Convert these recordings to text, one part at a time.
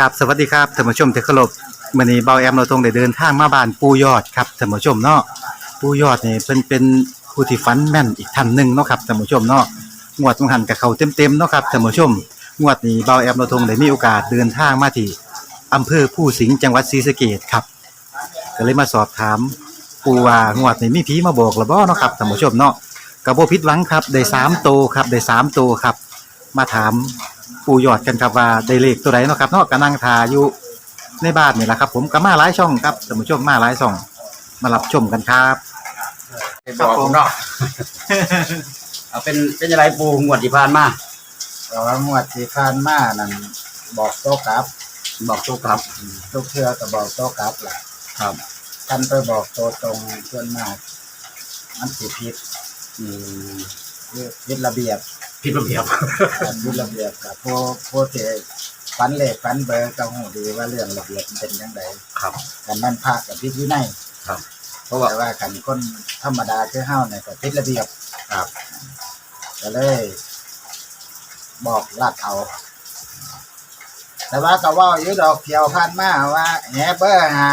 กับสวัสดีครับท่านผู้ชมที่เคารพมื้อนี้เบาแอมเราตรงได้เดินทางมาบ้านปู่ยอดครับท่านผู้ชมเนาะปู่ยอดนี่เพิ่นเป็นผู้ที่ฝันแม่นอีกท่านหนึ่งเนาะครับท่านผู้ชมเนาะงวดของหันกับเขาเต็มๆเนาะครับท่านผู้ชมงวดนี้เบาแอมเราตรงได้มีโอกาสเดินทางมาที่อำเภอผู้สิงห์จังหวัดศรีสะเกษครับก็เลยมาสอบถามปู่ว่างวดนี้มีผีมาบอกหรือบ่เนาะครับท่านผู้ชมเนาะก็บ่ผิดหวังครับได้สามโตวครับได้สามโตวครับ มาถาม ปู่ยอดกันครับว่าได้เลขตัวไหนเนาะครับเนาะก็นั่งทาอยู่ในบ้านนี่แหละครับผมก็มาหลายช่องครับท่านผู้ชมมาหลายช่อง มารับชมกันครับบอกผมเนาะ เอาเป็นเป็นอะไรปูงวดที่ผ่านมาแต่ว่างวดที่ผ่านมานั่นบอกโต๊ะกลับ บอกโชคครับ ทุกเทือก็บอกโต๊ะกลับแหละครับ ท่านไปบอกโตวตรงเพื่อนมากมันสิผิดอืมคือผิดระเบียบ ผิดระเบียบ การผิดระเบียบกับผู้ผู้ที่ฟันเลขฟันเบอร์ก็หูดีว่าเรื่องระเบียบมันเป็นยังไงครับ กันมันพระกับพิษวินัยครับ เพราะว่าแต่ว่ากันคนธรรมดาคือเฮาเนี่ยก็ผิดระเบียบครับก็เลย บอกลัดเอา แต่ว่าก็เว่าอยู่ดอกเที่ยวผ่านมาว่าแหเบอร์หา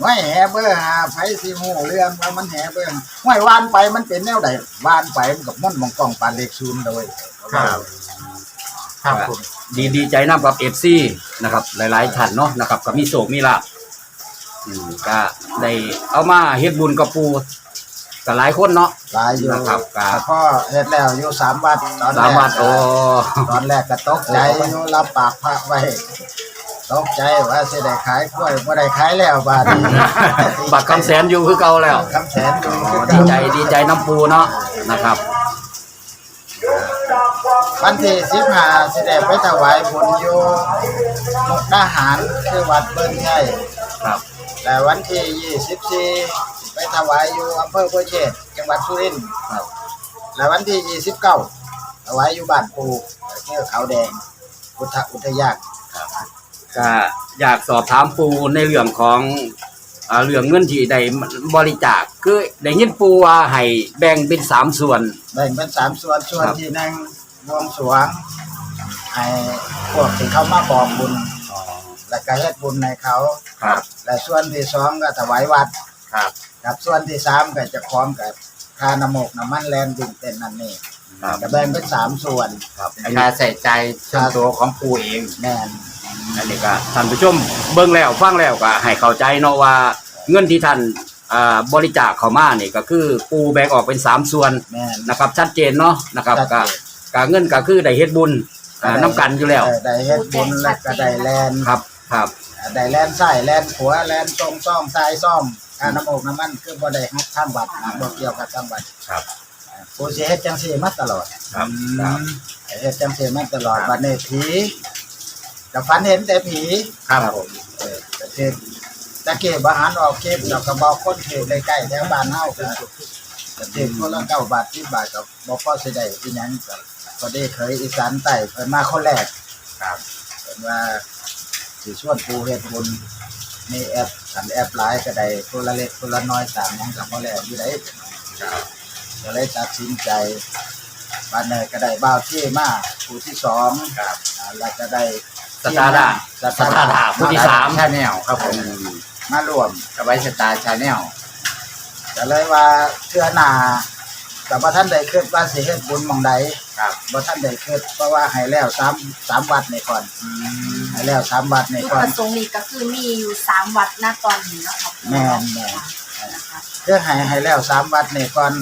ไว้แหเบอร์หาไผสิหูเรื่องว่ามันแหเบอร์ไว้วานไปมันเป็นแนวใดวานไปมันกับมันมองกล้องปานเลขศูนย์โดยครับผมดีดีใจน้ำกับเอฟซีนะครับ หลายๆท่านเนาะนะครับก็มีโศกมีลาภอืมก็ได้เอามาเฮ็ดบุญกับปูกับหลายคนเนาะ หลายอยู่นะครับครับแต่พ่อเฮ็ดแล้วอยู่สามวัดตอนแรกสามวัดโอ้ ตอนแรกก็ตกใจอยู่รับปากพระไว้ ตกใจว่าสิได้ขายกล้วยบ่ได้ขายแล้วบาดนี้ บักคำแสนอยู่คือเก่าแล้วคำแสนอยู่อ๋อคือดีเก่า ใจดีใจน้ำปูเนาะนะครับ วันที่สิบห้าสิได้ไปถวายบุญอยู่มุกดาหารคือวัดเบิ้นใหญ่ครับ แต่วันที่ยี่สิบสี่ไปถวายอยู่อำเภอโพธิ์เชษจังหวัดสุรินทร์ครับ และวันที่ยี่สิบเก้าถวายอยู่บ้านปูเที่ยวเขาแดงพุทธอุทยาน ก็อยากสอบถามปูในเรื่องของอ่าเรื่องเงินที่ได้บริจาคคือได้ยินปูว่าให้แบ่งเป็นสามส่วน แบ่งเป็นสามส่วนส่วนครับ ที่หนึ่งบวงสรวงให้พวกที่เขามาบอกบุญ และก็เฮ็ดบุญในเขา ครับและส่วนที่สองก็ถวายวัด ครับ กับส่วนที่สามก็จะพร้อมกับค่าน้ำมกน้ำมันแลนดิ่งเต้นนั่นนี่ครับ จะแบ่งเป็นสามส่วนครับค่าใส่ใจส่วนตัวของปูเองแม่น อันนี้ก็ท่านผู้ชมเบิ่งแล้วฟังแล้วก็ให้เข้าใจเนาะว่าเงินที่ท่านอ่าบริจาคเข้ามานี่ก็คือปูแบ่งออกเป็นสามส่วนแม่น นะครับ ชัดเจนเนาะนะครับชัดเจก็นก็เงินก็คือได้เฮ็ดบุญอ่าน้ำกันอยู่แล้วได้ได้เฮ็ดบุญและก็ได้แลนครับครับ ได้แลนใส่แลนขัวแลนตรงซ่องทรายซ่อมค่าน้ำมกน้ำมันคือบ่ได้ฮักทางวัดนะบ่เกี่ยวกับทางวัดครับผู้สิเฮ็ดจังซี่มาตลอดครับ ครับ เฮ็ดจังซี่มาตลอดบัดนี้ผี ก็ฝันเห็นแต่ผีครับผมเออแต่เทศตะเกียบอาหารออกเก็บเราก็บอกคนเทศใกล้ๆแถวบ้านเฮาก็แต่เทศคนละเก้าบาท10บาทก็บ่พอสิได้อีหยังก็ก็ได้เคยอีสานใต้เพิ่นมาคนแรกครับเพิ่นว่าสิชวนปูเฮ็ดบุญมีแอปกันแอปหลายก็ได้คนละเล็กคนละน้อยตามหยังก็บ่แล้วอยู่ได้ครับก็เลยตัดสินใจบ้านเนยก็ได้บ่าวที่มาผู้ที่สองครับอ่าแล้วก็ได้ สตาร์ดาสตาร์สตาร์ดาผู้ที่สามชาแนลครับผมมารวมกับไว้สตาร์ชาแนลก็เลยว่าเชื่อหนาแต่ว่าท่านได้คิดว่าสิเฮ็ดบุญหมองใดครับบ่ท่านได้คิดเพราะว่าให้แล้วสามสามวัดในก่อนให้แล้วสามวัดในจุดก่อปนระสงค์นี้ก็คือมีอยู่สามวัดณตอนนี้เนาะครับแม่นแม่นนะคะเพื่อให้ให้แล้วสามวัดในก่อน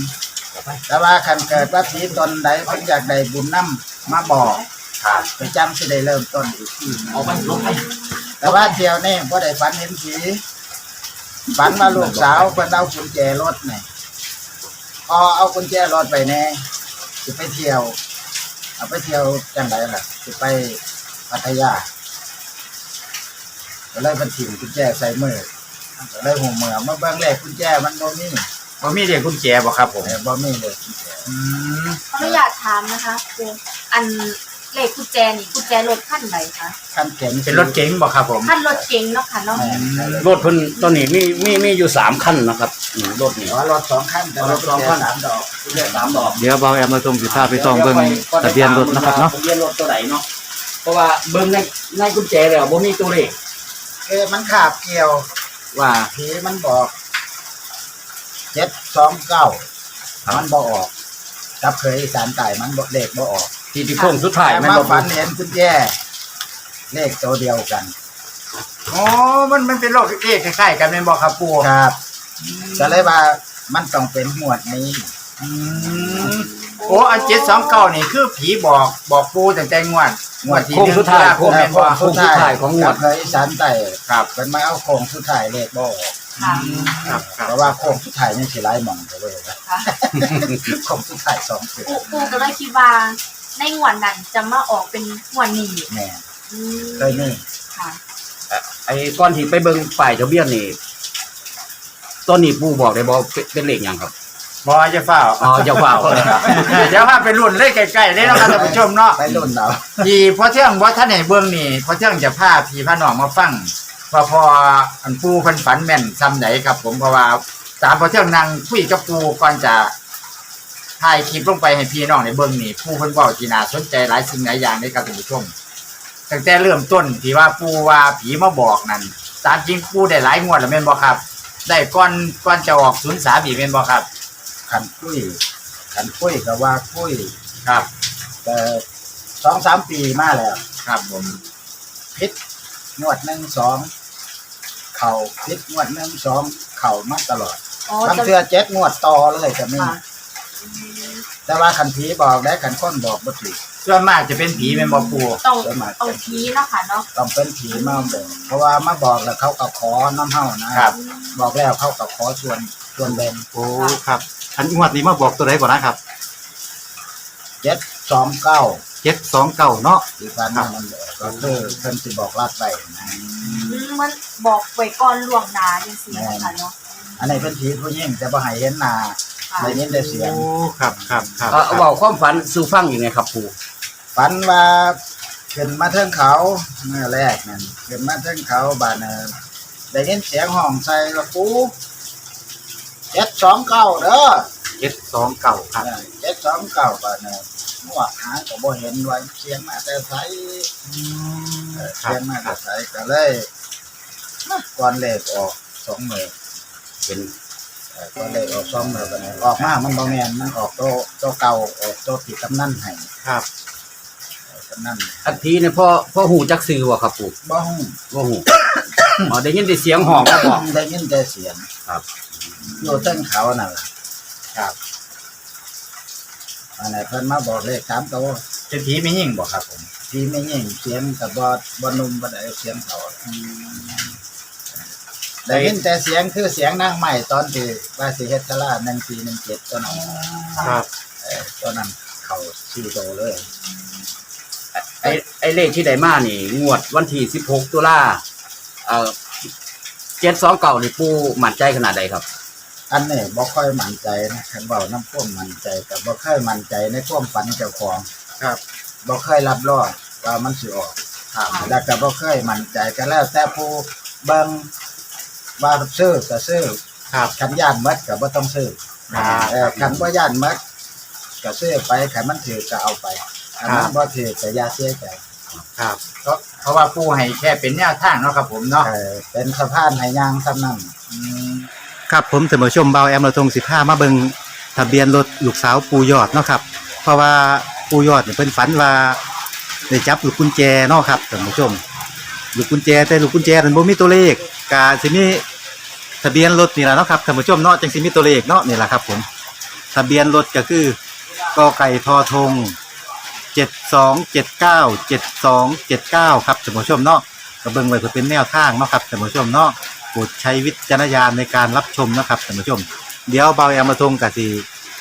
แต่ว่าคันเกิดว่าผีตนใดเพิ่นอยากได้บุญนํมาบอก ครับไปจำสิได้เริ่มต้นอีกทีหนึ่งเอาไปลงไปแต่ว่าเที่ยวนี่บ่ได้ฝันเห็นผีฝันว่าลูกสาวเพิ่นเอากุญแจรถนี่พอเอากุญแจรถไปแน่สิไปเที่ยว เอาไปเที่ยวจังไดล่ะสิไปพัทยาก็เลยเพิ่นถิ่มกุญแจใส่มือก็เลยหูเมือมาเบิ่งเลขกุญแจมันบ่มีบ่มีเด็กกุญแจบ่ครับผมเออบ่มีเลยกุญแจ อืม ขออนุญาตถามนะคะครูอัน เลขกุญแจนี่กุญแจรถขั้นไหนคะคันเก๋งเป็นรถเก๋งบ่ครับผมขั้นรถเก๋งเนาะค่ะเนาะแม่นรถเพิ่นตอนนี้มีมีมีอยู่สามคันนะครับอืมรถนี่อ๋อรถสองคันแต่รถสองคันสามดอกเรียกสามดอกเดี๋ยวเบาแอมเราตรงสิพาไปต้องเบิ่งทะเบียนรถนะครับเนาะทะเบียนรถตัวไหนเนาะเพราะว่าเบิ่งในในกุญแจแล้วบ่มีตัวเลขคือมันขาบเกี่ยวว่าผีมันบอกเจ็ดสองเก้ามันบ่ออกกับเคยอีสารไต่มันบ่เลขบ่ออก ที่ที่โค้งสุดท้ายแต่แม่นมาบ่ฝัฝันนเห็นกุญแจเลขตัวเดียวกัน อ๋อ มันมันเป็นโรคเอกคล้ายๆกันแม่นบ่ครับปู่ครับก็เลยว่ามันต้องเป็นหมวดนี้ อืมโอ้อัน729นี่คือผีบอกบอกปู่ตั้งแต่งวดงวดที่โค้งสุดท้ายโค้งแม่นบ่ โค้งสุดท้ายของงวด กับเคยอีสารไต่ครับเป็นมาเอาโค้งสุดท้ายเลขบ่ออกค่ะ ครับครับเพราะว่าโค้งสุดท้ายนี่สิหลายหม่องไปเลยนะค่ะ โค้งสุดท้ายสองตัวปูปูก็เลยคิดว่า ในงวดนั้นจะมาออกเป็นงวดนี้แม่อืมเคยนี่ค่ะไอ้ก่อนที่ไปเบิ่งป้ายทะเบียนนี่ตอนนี้ปู่บอกได้บ่เป็นเป็นเลขหยังครับบ่จะเฝ้าอ๋ออย่าเฝ้า เดี๋ยวพาไปรุ่นเลยใกล้ๆเลยเนาะครับท่านผู้ชมเนาะ ไปรุ่นเราที่พอเที่ยงว่าท่านไหนเบื้องนี่พอเที่ยงจะพาพี่พาน้องมาฟังพอพออันปูเพันฝันแม่นซ้ำไหนครับผมเพราะว่าตามพอเที่ยงนั่งคุยกับปูก่อนจะ ถ่ายคลิปลงไปให้พี่น้องในเบื้องนี่ปูเพิ่นเว้าที่น่าสนใจหลายสิ่งหลายอย่างในครับท่านผู้ชมตั้งแต่เริ่มต้นที่ว่าปูว่าผีมาบอกนั่นตามจริงปูได้หลายงวดแล้วแม่นบ่ครับ ได้ก่อนก่อนจะออก03อีกแม่นบ่ครับขันคุยขันคุยก็ว่าคุยครับ แต่สองสามปีมาแล้ว ครับผมพิษงวดหนึ่งสองเข่าพิษงวดหนึ่งสองเข่ามาตลอดอ๋อทั้งจะเทือเจ็ดงวดต่อเลยจะมีค่ะ แต่ว่าขันผีบอกได้ขันค้นบอกบ่ถูกส่วนมากจะเป็นผีแม่นบ่ปูต้องส่วนมากเอาพีเนาะค่ะเนาะต้องเป็นผีมาบอกเพราะว่ามาบอกแล้วเขาก็ขอน้ำเฮานะครับ บอกแล้วเขาก็ขอส่วนส่วนแบ่งโอ้ครับอันงวดนี้มาบอกตัวใดก่อนนะครับเจ็ดสองเก้าเจ็ดสองเก้าเนาะที่ฟันนั่นนั่นแหละก็คือเพิ่นสิบอกลาดไปนะอืมมันบอกไว้ก่อนล่วงหน้าจังซี่นะคะเนาะอันนี้เป็นผีผู้หญิงแต่บ่ให้เห็นหน้าค่ะ ได้ยินแต่เสียง โอ้ครับครับครับเอ่อเว้าความฝันสู่ฟังยังไงครับปู่ฝันว่าขึ้นมาเทิงเขาเมื่อแรกนั่นขึ้นมาเทิงเขาบานน่ะได้ยินเสียงห้องใส่กระปูเจ็ดสองเก้าเด้อเจ็ดสองเก้าครับเจ็ดสองเก้าบานน่ะหัวหาก็บ่เห็นว่าเสียงมาแต่ไสเออครัเสีบยงมาครัแต่บไสก็เลยก่อนเลขออกสองมือเป็นเอ่อ ก่อนเลขออกสองมือบัดนี้ออกมามันบ่แม่นมันออกโตโตเก่าออกโตติดกำนันให้ครับเออกำนันอันผีเนี่ยพ่อพ่อหูจักซื้อบ่ครับปู่บ่ฮู้บ่หู อ๋อได้ยินแต่เสียงห้องครับพ่อได้ยินแต่เสียงครับอยู่เต้นเขานั่นล่ะครับอันไหนเพิ่นมาบอกเลขสามตัวเป็นผีไม่ยิ่งบ่ครับผมทีไม่ยิ่งเสียงกับบอดบอนุ่มบอดเสียงเขา ได้ยินแต่เสียงคือเสียงนางใหม่ตอนที่ว่าสิเฮ็ดตลาดหนึ่งสี่หนึ่งเจ็ดตัวนั้นครับเออตัวนั้นเขาสี่โตวเลยไอ้ไอ้เลขที่ได้มานี่ งวดวันที่16ตุลาเอ่อ729นี่ปู่มั่นใจขนาดใดครับ อันนี้บ่ค่อยมั่นใจนะคันเว้าน้ำพ่วมมั่นใจกับบ่ค่อยมั่นใจในความฝันเจ้าของครับบ่เคยรับรองว่ามันสิออกครับแล้วก็บ่เคยมั่นใจก็แล้วแต่ผู้เบิ่ง ว่าซื้อก็ซื้อครับคันย่านหมัดก็บ่ต้องซื้อครับเออคันบ่ย่านหมัดก็ซื้อไปคันมันถือก็เอาไปคันมันบ่ถือก็อย่าเสียใจครับเพราะเพราะว่าปูให้แค่เป็นแนวทางเนาะครับผมเนาะเออเป็นสะพานให้ย่างซ้ำนั้นครับผมเสมอชมเบาแอมเราทงสิบห้ามาเบิงทะเบียนรถลูกสาวปูยอดเนาะครับ เพราะว่าปูยอดเนี่ยเพิ่นฝันว่าได้จับลูกกุญแจเนาะครับท่านผู้ชม ลูกกุญแจแต่ลูกกุญแจนั้นบ่มีตัวเลขกาสิมีทะเบียนรถนี่ละเนาะครับท่านผู้ชมเนาะจังสิมีตัวเลขเนาะนี่แหละครับผมทะเบียนรถก็คือกอไก่ทอทงเจ็ดสองเจ็ดเก้าเจ็ดสองเจ็ดเก้าครับท่านผู้ชมเนาะก็เบิ่งไว้เพื่อเป็นแนวทางเนาะครับท่านผู้ชมเนาะโปรดใช้วิจารณญาณในการรับชมนะครับท่านผู้ชม เดี๋ยวเบาแอมมาทงกะสิ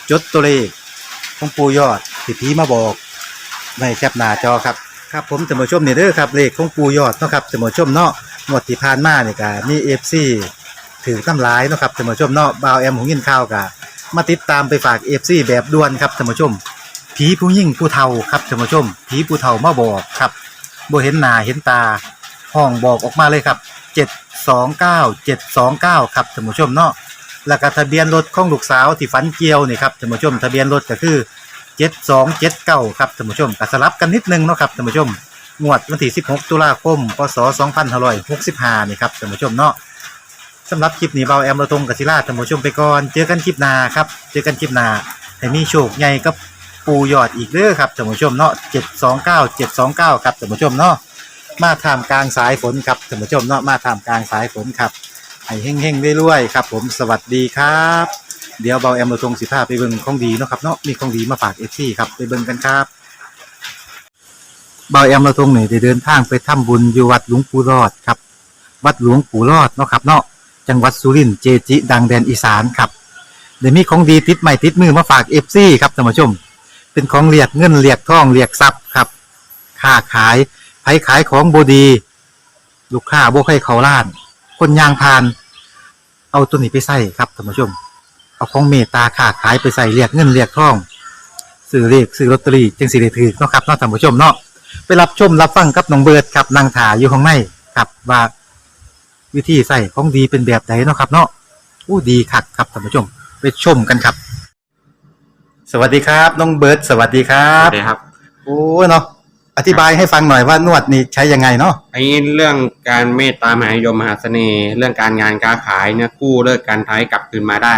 จดตัวเลขของปูยอดที่พีมาบอกในแคปหน้าจอครับ ครับผมท่านผู้ชมนี่เด้อครับเลขของปูยอดเนาะครับท่านผู้ชมเนาะงวดที่ผ่านมาเนี่ก็มี FC ถือตำลายเนาะครับท่านผู้ชมเนาะเบาแอมของยินข่าวกะมาติดตามไปฝากเอฟซีแบบด่วนครับท่านผู้ชม ผีผู้ยิ่งผู้เฒ่าครับท่านผู้ชม ผีผู้เฒ่ามาบอกครับบ่เห็นหน้าเห็นตาห้องบอกออกมาเลยครับ729 729ครับท่านผู้ชมเนาะแล้วก็ทะเบียนรถของลูกสาวที่ฝันเกียวนี่ครับท่านผู้ชม ทะเบียนรถก็คือ 7279ครับท่านผู้ชมก็สลับกันนิดนึงเนาะครับท่านผู้ชมงวดวันที่ 16 ตุลาคม พศ 2565 นี่ครับท่านผู้ชมเนาะสำหรับคลิปนี้เบาแอมราตรงกัศิลาท่านผู้ชมไปก่อน เจอกันคลิปหน้าครับ เจอกันคลิปหน้าให้มีโชคใหญ่กับปูยอดอีกเด้อครับท่านผู้ชมเนาะ729 729 ครับท่านผู้ชมเนาะมาท่ามกลางสายฝนครับท่านผู้ชมเนาะมาท่ามกลางสายฝนครับให้เฮงๆรวยๆครับ ผมสวัสดีครับ เดี๋ยวเบาแอมเราตรงสิพาไปเบิ่งของดีเนาะครับเนาะมีของดีมาฝากเอฟซีครับไปเบิ่งกันครับเบาแอมเราตรงนี่ได้เดินทางไปทำบุญอยู่วัดหลวงปู่รอดครับ วัดหลวงปู่รอดเนาะครับเนาะจังหวัดสุรินทร์เจจิ ดังแดนอีสานครับเดี๋ยวมีของดีติดใหม่ติดมือมาฝากเอฟซีครับท่านผู้ชม เป็นของเรียกเงินเรียกทองเรียกทรัพย์ครับค้าขายไผขายของบดี ลูกค้าบ่ให้เขาล้าน คนยางพาน เอาตัวนี้ไปใส่ครับท่านผู้ชม เอาของเมตตาค้าขายไปใส่เรียกเงินเรียกทองซื้อเรียกซื้อลอตเตอรี่จึงสิได้ถือเนาะครับเนาะท่านผู้ชมเนาะไปรับชมรับฟังกับน้องเบิร์ดครับนางถาอยู่ข้างในครับว่าวิธีใส่ของดีเป็นแบบไหนเนาะครับ เนาะอู้ดีคักครับท่านผู้ชม ไปชมกันครับ สวัสดีครับ น้องเบิร์ดสวัสดีครัครับบสวัสดีครับโอ้เนาะอธิบายให้ฟังหน่อยว่านวดนี่ใช้ยังไงเนาะไอ้เรื่องการเมตตามหานิยมมหาเสน่ห์ เรื่องการงานการขายเนี่ยกู้เลิกการท้ายกลับคืนมาได้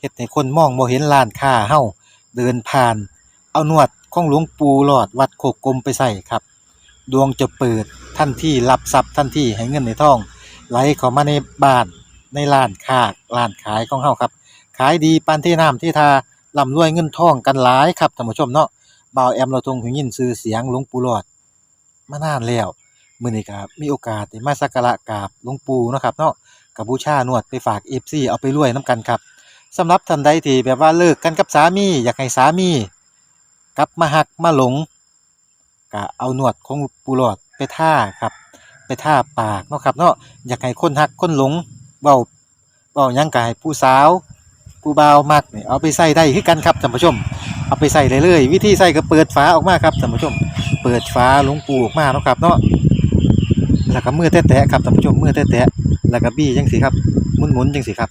เฮ็ดให้คนมองบ่เห็นร้านค้าเฮาเดินผ่าน เอานวดของหลวงปู่หลอดวัดโคกกลมไปใส่ครับ ดวงจะเปิดทันที่รับทรัพย์ทันที่ให้เงินในทอง ไหลเข้ามาในบ้านในร้านค้าร้านขายของเฮาครับ ขายดีปานที่น้ำที่ทาร่ำรวยเงินทองกันหลายครับท่านผู้ชมเนาะบ่าวแอมเราทรงหูยินชื่อเสียงหลวงปู่หลอดมานานแล้วมื้อนี้ก็มีโอกาสได้มาสักการะกราบหลวงปู่เนาะครับเนาะกับบูชานวดไปฝาก FC เอาไปรวยนํกันครับ สำหรับท่านใดที่แบบว่าเลิกกันกับสามี อยากให้สามีกลับมาหักมาหลงก็เอาหนวดของปูหลอดไปท่าครับ ไปท่าปากเนาะครับเนาะอยากให้คนหักคนหลงเว้าเว้ายังก็ให้ผู้สาวผู้บ่าวมักนี่เอาไปใส่ได้คือกันครับท่านผู้ชม เอาไปใส่เลยเลยวิธีใส่ก็เปิดฝาออกมาครับท่านผู้ชม เปิดฝาหลวงปูออกมาเนาะครับเนาะแล้วก็มือแตะๆครับท่านผู้ชมมือแตะๆแล้วก็บี้จังสิครับหมุนๆจังสิครับ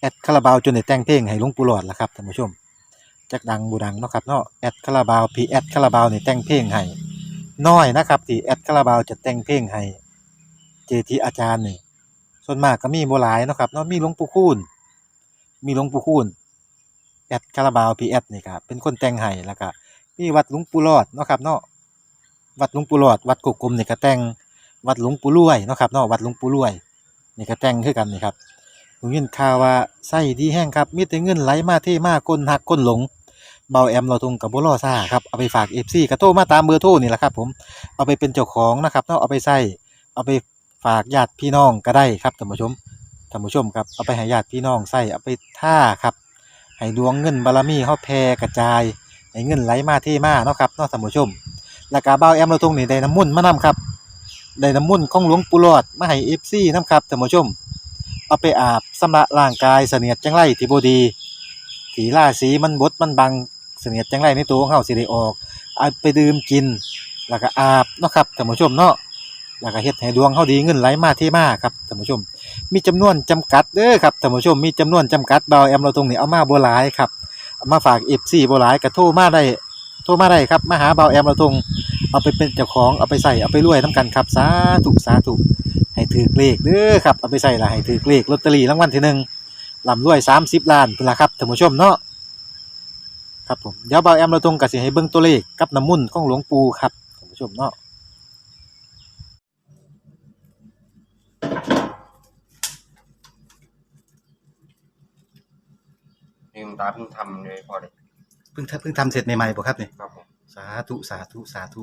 แอดคาราบาวจนได้แต่งเพลงให้หลวงปู่หลอดละครับท่านผู้ชมจักดังบูดังเนาะครับเนาะแอดคาราบาวพีแอดคาราบาวนี่แต่งเพลงให้น้อยนะครับที่แอดคาราบาวจะแต่งเพลงให้เจจิอาจารย์นี่ส่วนมากก็มีบ่หลายเนาะครับเนาะมีหลวงปู่คูณมีหลวงปู่คูณแอดคาราบาวพีแอดนี่ครับเป็นคนแต่งให้แล้วก็มีวัดหลวงปู่รอดเนาะครับเนาะวัดหลวงปู่รอด วัดกุกกลมนี่ก็แต่งวัดหลวงปู่รวยเนาะครับเนาะวัดหลวงปู่รวยนี่ก็แต่งคือกันนี่ครับ ผมยินข่าวว่าไส้ดีแห้งครับมีแต่เงินไหลมาเทมาคนหักคนหลงเบาแอมเราทงกับบ่รอซ่าครับเอาไปฝาก FC ก็โทรมาตามเบอร์โทรนี่แหละครับผมเอาไปเป็นเจ้าของนะครับเนาะเอาไปใส่เอาไปฝากญาติพี่น้องก็ได้ครับท่านผู้ชมท่านผู้ชมครับเอาไปให้ญาติพี่น้องใส่เอาไปท่าครับให้ดวงเงินบารมีเฮาแผ่กระจายให้เงินไหลมาเทมาเนาะครับเนาะท่านผู้ชมแล้วก็เบาแอมเราทงนี่ได้น้ำมุ่นมานํครับได้น้ำมุ่นของหลวงปู่หลอดมาให้ FC นํครับท่านผู้ชม เอาไปอาบสำระร่างกายเสนียดจังไรที่บดีสีล่าสีมันบดมันบังเสนียดจังไรในตัวของเฮาสิได้ออกเอาไปดื่มกิน แล้วก็อาบเนาะครับท่านผู้ชมเนาะแล้วก็เฮ็ดให้ดวงเฮาดีเงินไหลมาเทมาครับท่านผู้ชม มีจำนวนจำกัดเด้อครับท่านผู้ชมมีจำนวนจำกัดเบาแอมเราตรงนี้เอามาบ่หลายครับมาฝาก FC บ่หลายก็โทรมาได้โทรมาได้ครับมาหาเบาแอมเราตรง เอาไปเป็นเจ้าของเอาไปใส่เอาไปรวยนํกันครับสาธุสาธุให้ถือเลขเด้อครับเอาไปใส่ละให้ถือเลขลอตเตอรี่รางวัลที่หนึ่งลำรวย30ล้านพุ่นล่ะครับท่านผู้ชมเนาะครับผมเดี๋ยวเบาแอมเราตรงกับสิให้เบิ่งตัวเลขกับน้ำมุ่นต์ของหลวงปู่ครับท่านผู้ชมเนาะลืมตาเพิ่งทำเลยพอเลยเพิ่งทำเพิ่งทำเสร็จใหม่ๆบ่ครับนี่ครับผม สาธุสาธุสาธุ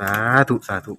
สาธุ สาธุ